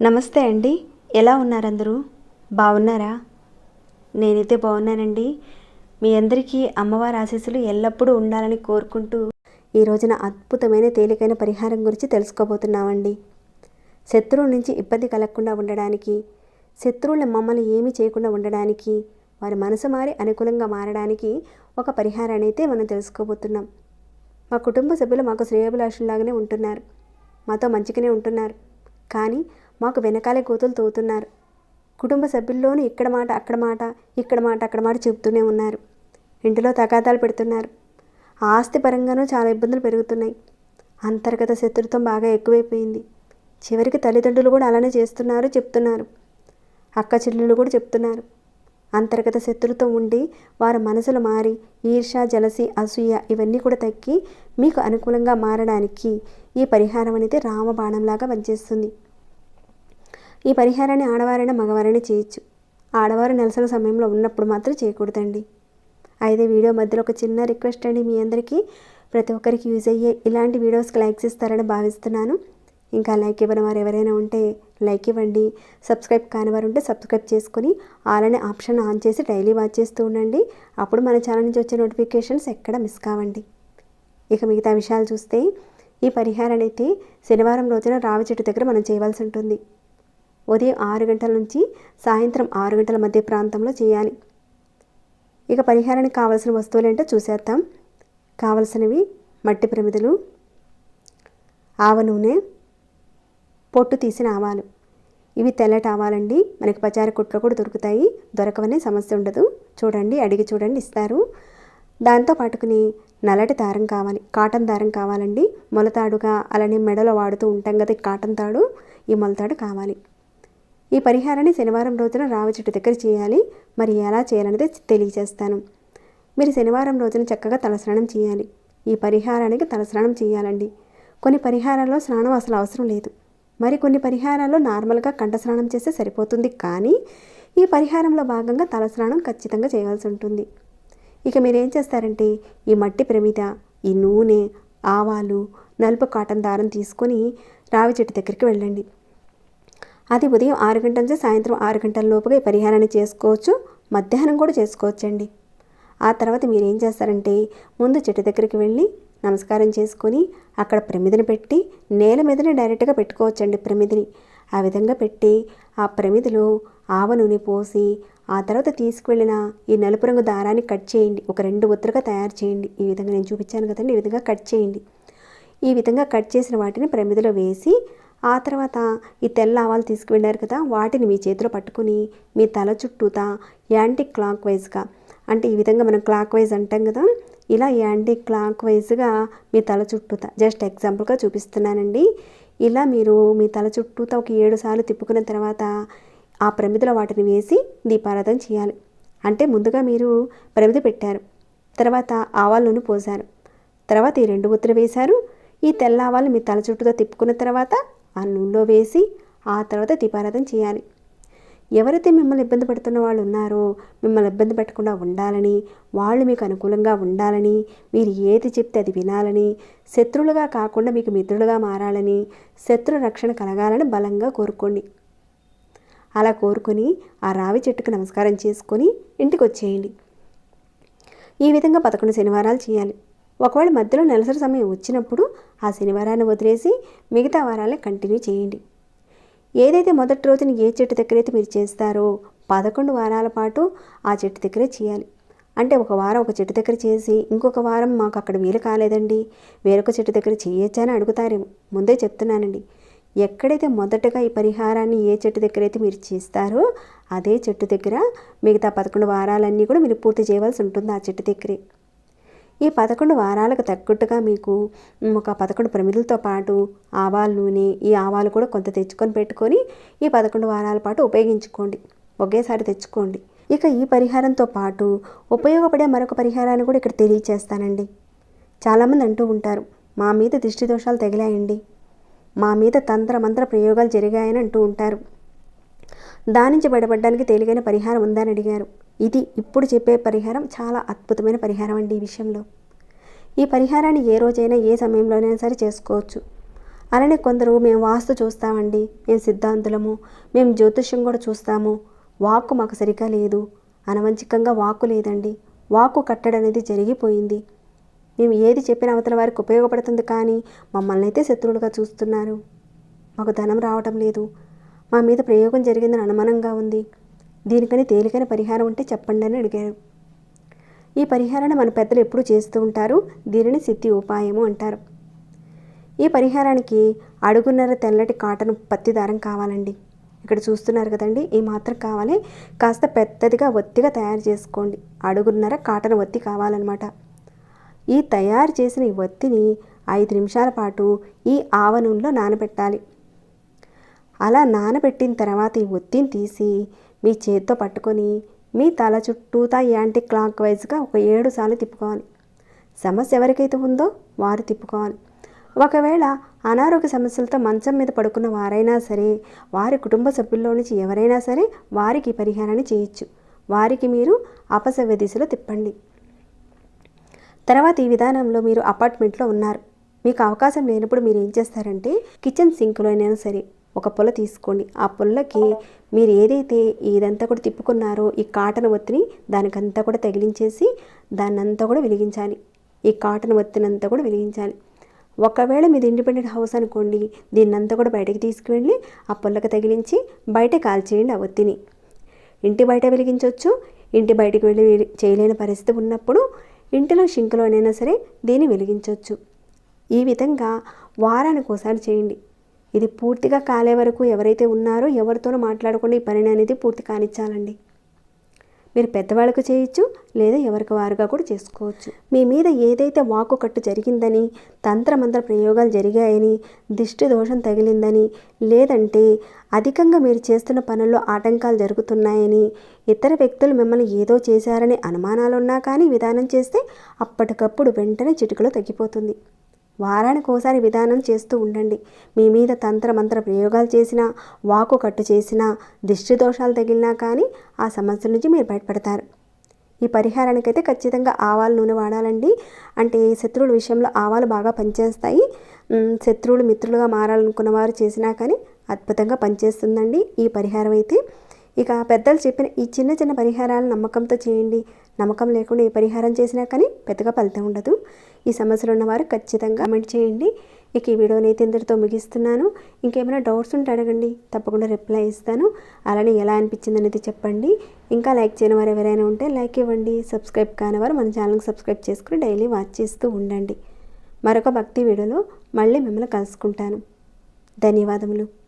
నమస్తే అండి. ఎలా ఉన్నారందరూ? బాగున్నారా? నేనైతే బాగున్నానండి. మీ అందరికీ అమ్మవారి ఆశీస్సులు ఎల్లప్పుడూ ఉండాలని కోరుకుంటూ ఈ రోజున అద్భుతమైన తేలికైన పరిహారం గురించి తెలుసుకోబోతున్నామండి. శత్రువుల నుంచి ఇబ్బంది కలగకుండా ఉండడానికి శత్రువుల మమ్మల్ని ఏమీ చేయకుండా ఉండడానికి వారి మనసు మారి అనుకూలంగా మారడానికి ఒక పరిహారాన్ని అయితే మనం తెలుసుకోబోతున్నాం. మా కుటుంబ సభ్యులు మాకు శ్రేయాభిలాషుల్లాగానే ఉంటున్నారు. మాతో మంచిగానే ఉంటున్నారు. కానీ మాకు వెనకాలే కోతులు తోతున్నారు కుటుంబ సభ్యుల్లోనూ ఇక్కడ మాట అక్కడ మాట ఇక్కడ మాట అక్కడ మాట చెబుతూనే ఉన్నారు. ఇంటిలో తగాదాలు పెడుతున్నారు. ఆస్తి పరంగానూ చాలా ఇబ్బందులు పెరుగుతున్నాయి. అంతర్గత శత్రుత్వం బాగా ఎక్కువైపోయింది. చివరికి తల్లిదండ్రులు కూడా అలానే చేస్తున్నారు చెప్తున్నారు. అక్క చెల్లెళ్ళు కూడా చెప్తున్నారు. అంతర్గత శత్రుత్వం ఉండి వారి మనసులు మారి ఈర్ష జలసి అసూయ ఇవన్నీ కూడా తగ్గి మీకు అనుకూలంగా మారడానికి ఈ పరిహారం అనేది రామబాణంలాగా పనిచేస్తుంది. ఈ పరిహారాన్ని ఆడవారైనా మగవారైనా చేయొచ్చు. ఆడవారు నెలసల సమయంలో ఉన్నప్పుడు మాత్రం చేయకూడదండి. అయితే వీడియో మధ్యలో ఒక చిన్న రిక్వెస్ట్ అండి. మీ అందరికీ ప్రతి ఒక్కరికి యూజ్ అయ్యే ఇలాంటి వీడియోస్కి లైక్స్ ఇస్తారని భావిస్తున్నాను. ఇంకా లైక్ ఇవ్వని వారు ఎవరైనా ఉంటే లైక్ ఇవ్వండి సబ్స్క్రైబ్ కాని వారు ఉంటే సబ్స్క్రైబ్ చేసుకొని ఆల్ అనే ఆప్షన్ ఆన్ చేసి డైలీ వాచ్ చేస్తూ ఉండండి. అప్పుడు మన ఛానల్ నుంచి వచ్చే నోటిఫికేషన్స్ ఎక్కడ మిస్ కావండి. ఇక మిగతా విషయాలు చూస్తే ఈ పరిహారాన్ని అయితే శనివారం రోజున రావి చెట్టు దగ్గర మనం చేయవలసి ఉంటుంది. ఉదయం ఆరు గంటల నుంచి సాయంత్రం ఆరు గంటల మధ్య ప్రాంతంలో చేయాలి. ఇక పరిహారానికి కావాల్సిన వస్తువులు ఏంటో చూసేద్దాం. కావలసినవి మట్టి ప్రమిదలు ఆవ నూనె పొట్టు తీసిన ఆవాలు. ఇవి తెల్లటి ఆవాలండి. మనకి పచారి కొట్లో కూడా దొరుకుతాయి. దొరకవనే సమస్య ఉండదు. చూడండి అడిగి చూడండి ఇస్తారు. దాంతో పాటుకుని నల్లటి దారం కావాలి. కాటన్ దారం కావాలండి. మొలతాడుగా అలానే మెడలో వాడుతూ ఉంటాం కదా కాటన్ తాడు ఈ మొలతాడు కావాలి. ఈ పరిహారాన్ని శనివారం రోజున రావి చెట్టు దగ్గర చేయాలి. మరి ఎలా చేయాలనేది తెలియజేస్తాను. మీరు శనివారం రోజున చక్కగా తలస్నానం చేయాలి. ఈ పరిహారానికి తలస్నానం చేయాలండి. కొన్ని పరిహారాల్లో స్నానం అసలు అవసరం లేదు. మరి కొన్ని పరిహారాల్లో నార్మల్గా కంఠస్నానం చేస్తే సరిపోతుంది. కానీ ఈ పరిహారంలో భాగంగా తలస్నానం ఖచ్చితంగా చేయాల్సి ఉంటుంది. ఇక మీరేం చేస్తారంటే ఈ మట్టి ప్రమిద ఈ నూనె ఆవాలు నలుపు కాటన్ దారం తీసుకొని రావి చెట్టు దగ్గరికి వెళ్ళండి. అది ఉదయం ఆరు గంటల నుంచి సాయంత్రం ఆరు గంటల లోపుగా ఈ పరిహారాన్ని చేసుకోవచ్చు. మధ్యాహ్నం కూడా చేసుకోవచ్చండి. ఆ తర్వాత మీరు ఏం చేస్తారంటే ముందు చెట్టు దగ్గరికి వెళ్ళి నమస్కారం చేసుకొని అక్కడ ప్రమిదిని పెట్టి నేల మీదనే డైరెక్ట్గా పెట్టుకోవచ్చండి ప్రమిదిని. ఆ విధంగా పెట్టి ఆ ప్రమిదిలో ఆవ నూనె పోసి ఆ తర్వాత తీసుకువెళ్ళిన ఈ నలుపు రంగు దారాన్ని కట్ చేయండి. ఒక రెండు ఉత్తరగా తయారు చేయండి. ఈ విధంగా నేను చూపించాను కదండి. ఈ విధంగా కట్ చేయండి. ఈ విధంగా కట్ చేసిన వాటిని ప్రమిదిలో వేసి ఆ తర్వాత ఈ తెల్ల ఆవాలు తీసుకువెళ్ళారు కదా వాటిని మీ చేతిలో పట్టుకుని మీ తల చుట్టూతా యాంటీ క్లాక్ వైజ్గా అంటే ఈ విధంగా మనం క్లాక్ వైజ్ అంటాం కదా ఇలా యాంటీ క్లాక్ వైజ్గా మీ తల చుట్టూత జస్ట్ ఎగ్జాంపుల్గా చూపిస్తున్నానండి. ఇలా మీరు మీ తల చుట్టూత ఒక ఏడు సార్లు తిప్పుకున్న తర్వాత ఆ ప్రమిదిలో వాటిని వేసి దీపారాధన చేయాలి. అంటే ముందుగా మీరు ప్రమిది పెట్టారు. తర్వాత ఆవాల నూనె పోసారు తర్వాత ఈ రెండు ముద్ర వేశారు. ఈ తెల్ల ఆవాలు మీ తల చుట్టూతో తిప్పుకున్న తర్వాత ఆ నూనెలో వేసి ఆ తర్వాత దీపారాధన చేయాలి. ఎవరైతే మిమ్మల్ని ఇబ్బంది పడుతున్న వాళ్ళు ఉన్నారో మిమ్మల్ని ఇబ్బంది పెట్టకుండా ఉండాలని వాళ్ళు మీకు అనుకూలంగా ఉండాలని మీరు ఏది చెప్తే అది వినాలని శత్రువులుగా కాకుండా మీకు మిత్రులుగా మారాలని శత్రు రక్షణ కలగాలని బలంగా కోరుకోండి. అలా కోరుకొని ఆ రావి చెట్టుకు నమస్కారం చేసుకొని ఇంటికి వచ్చేయండి ఈ విధంగా పదకొండు శనివారాలు చేయాలి. ఒకవేళ మధ్యలో నెలసరి సమయం వచ్చినప్పుడు ఆ శనివారాన్ని వదిలేసి మిగతా వారాలే కంటిన్యూ చేయండి. ఏదైతే మొదటి రోజున ఏ చెట్టు దగ్గర అయితే మీరు చేస్తారో పదకొండు వారాల పాటు ఆ చెట్టు దగ్గరే చేయాలి. అంటే ఒక వారం ఒక చెట్టు దగ్గర చేసి ఇంకొక వారం మాకు అక్కడ వీలు కాలేదండి. వేరొక చెట్టు దగ్గర చేయొచ్చా అని అడుగుతారేమో. ముందే చెప్తున్నానండి. ఎక్కడైతే మొదటగా ఈ పరిహారాన్ని ఏ చెట్టు దగ్గర అయితే మీరు చేస్తారో అదే చెట్టు దగ్గర మిగతా పదకొండు వారాలన్నీ కూడా మీరు పూర్తి చేయవలసి ఉంటుంది ఆ చెట్టు దగ్గరే. ఈ పదకొండు వారాలకు తగ్గట్టుగా మీకు ఒక పదకొండు ప్రమిదులతో పాటు ఆవాల నూనె ఈ ఆవాలు కూడా కొంత తెచ్చుకొని పెట్టుకొని ఈ పదకొండు వారాల పాటు ఉపయోగించుకోండి. ఒకేసారి తెచ్చుకోండి. ఇక ఈ పరిహారంతో పాటు ఉపయోగపడే మరొక పరిహారాన్ని కూడా ఇక్కడ తెలియచేస్తానండి. చాలామంది అంటూ ఉంటారు మా మీద దృష్టి దోషాలు తగిలాయండి. మా మీద తంత్ర మంత్ర ప్రయోగాలు జరిగాయని అంటూ ఉంటారు. దాని నుంచి బయటపడడానికి తేలికైన పరిహారం ఉందని అడిగారు. ఇది ఇప్పుడు చెప్పే పరిహారం చాలా అద్భుతమైన పరిహారం అండి ఈ విషయంలో. ఈ పరిహారాన్ని ఏ రోజైనా ఏ సమయంలోనైనా సరే చేసుకోవచ్చు. అలానే కొందరు మేము వాస్తు చూస్తామండి. మేము సిద్ధాంతులము. మేము జ్యోతిష్యం కూడా చూస్తాము. వాక్కు మాకు సరిగా లేదు. అనవంచికంగా వాక్కు లేదండి. వాక్కు కట్టడం అనేది జరిగిపోయింది. మేము ఏది చెప్పిన అవతల వారికి ఉపయోగపడుతుంది కానీ మమ్మల్ని అయితే శత్రువులుగా చూస్తున్నారు. మాకు ధనం రావటం లేదు. మా మీద ప్రయోగం జరిగిందని అనుమానంగా ఉంది. దీనికని తేలికైన పరిహారం ఉంటే చెప్పండి అని అడిగారు. ఈ పరిహారాన్ని మన పెద్దలు ఎప్పుడూ చేస్తూ ఉంటారు. దీనిని సిద్ధి ఉపాయము అంటారు. ఈ పరిహారానికి అడుగున్నర తెల్లటి కాటన్ పత్తి దారం కావాలండి. ఇక్కడ చూస్తున్నారు కదండి ఈ మాత్రం కావాలి. కాస్త పెద్దదిగా ఒత్తిగా తయారు చేసుకోండి. అడుగున్నర కాటన్ ఒత్తి కావాలన్నమాట. ఈ తయారు చేసిన ఈ ఒత్తిని ఐదు నిమిషాల పాటు ఈ ఆవ నూనెలో నానబెట్టాలి. అలా నానబెట్టిన తర్వాత ఈ ఒత్తిని తీసి మీ చేత్తో పట్టుకొని మీ తల చుట్టూతా యాంటీ క్లాక్ వైజ్గా ఒక ఏడు సార్లు తిప్పుకోవాలి. సమస్య ఎవరికైతే ఉందో వారు తిప్పుకోవాలి. ఒకవేళ అనారోగ్య సమస్యలతో మంచం మీద పడుకున్న వారైనా సరే వారి కుటుంబ సభ్యుల్లో నుంచి ఎవరైనా సరే వారికి పరిహారాన్ని చేయొచ్చు. వారికి మీరు అపసవ్య దిశలో తిప్పండి. తర్వాత ఈ విధానంలో మీరు అపార్ట్మెంట్లో ఉన్నారు. మీకు అవకాశం లేనప్పుడు మీరు ఏం చేస్తారంటే కిచెన్ సింక్లో అయినా సరే ఒక పొల తీసుకోండి. ఆ పుల్లకి మీరు ఏదైతే ఇదంతా కూడా తిప్పుకున్నారో ఈ కాటన్ ఒత్తిని దానికంతా కూడా తగిలించేసి దాన్నంతా కూడా వెలిగించాలి. ఈ కాటన్ ఒత్తినంతా కూడా వెలిగించాలి. ఒకవేళ మీది ఇండిపెండెంట్ హౌస్ అనుకోండి దీన్నంతా కూడా బయటకు తీసుకువెళ్ళి ఆ పుల్లకి తగిలించి బయట కాల్చేయండి ఆ ఒత్తిని. ఇంటి బయట వెలిగించవచ్చు ఇంటి బయటకు వెళ్ళి వెలి- చేయలేని పరిస్థితి ఉన్నప్పుడు ఇంటిలో షింకులోనైనా సరే దీన్ని వెలిగించవచ్చు ఈ విధంగా వారానికి ఒకసారి చేయండి. ఇది పూర్తిగా కాలే వరకు ఎవరైతే ఉన్నారో ఎవరితోనూ మాట్లాడకుండా ఈ పనిని అనేది పూర్తి కానిచ్చాలండి. మీరు పెద్దవాళ్ళకు చేయొచ్చు లేదా ఎవరికి వారుగా కూడా చేసుకోవచ్చు. మీ మీద ఏదైతే వాకు కట్టు జరిగిందని తంత్రమంత్ర ప్రయోగాలు జరిగాయని దిష్టి దోషం తగిలిందని లేదంటే అధికంగా మీరు చేస్తున్న పనుల్లో ఆటంకాలు జరుగుతున్నాయని ఇతర వ్యక్తులు మిమ్మల్ని ఏదో చేశారని అనుమానాలు ఉన్నా కానీ విధానం చేస్తే అప్పటికప్పుడు వెంటనే చిటికలో తగ్గిపోతుంది. వారానికి ఒకసారి విధానం చేస్తూ ఉండండి. మీ మీద తంత్ర మంత్ర ప్రయోగాలు చేసినా వాకు కట్టు చేసినా దిష్టి దోషాలు తగిలినా కానీ ఆ సమస్య నుంచి మీరు బయటపడతారు. ఈ పరిహారానికైతే ఖచ్చితంగా ఆవాల నూనె వాడాలండి. అంటే శత్రువుల విషయంలో ఆవాలు బాగా పనిచేస్తాయి. శత్రువులు మిత్రులుగా మారాలనుకున్న వారు చేసినా కానీ అద్భుతంగా పనిచేస్తుందండి ఈ పరిహారం అయితే. ఇక పెద్దలు చెప్పిన ఈ చిన్న చిన్న పరిహారాలు నమ్మకంతో చేయండి. నమ్మకం లేకుండా ఏ పరిహారం చేసినా కానీ పెద్దగా ఫలితం ఉండదు. ఈ సమస్యలు ఉన్నవారు ఖచ్చితంగా కమెంట్ చేయండి. ఇక ఈ వీడియోని అయితే ఇంతటితో ముగిస్తున్నాను. ఇంకేమైనా డౌట్స్ ఉంటే అడగండి. తప్పకుండా రిప్లై ఇస్తాను. అలానే ఎలా అనిపించింది అనేది చెప్పండి. ఇంకా లైక్ చేయని వారు ఎవరైనా ఉంటే లైక్ ఇవ్వండి. సబ్స్క్రైబ్ కాని వారు మన ఛానల్కి సబ్స్క్రైబ్ చేసుకుని డైలీ వాచ్ చేస్తూ ఉండండి. మరొక భక్తి వీడియోలో మళ్ళీ మిమ్మల్ని కలుసుకుంటాను. ధన్యవాదములు.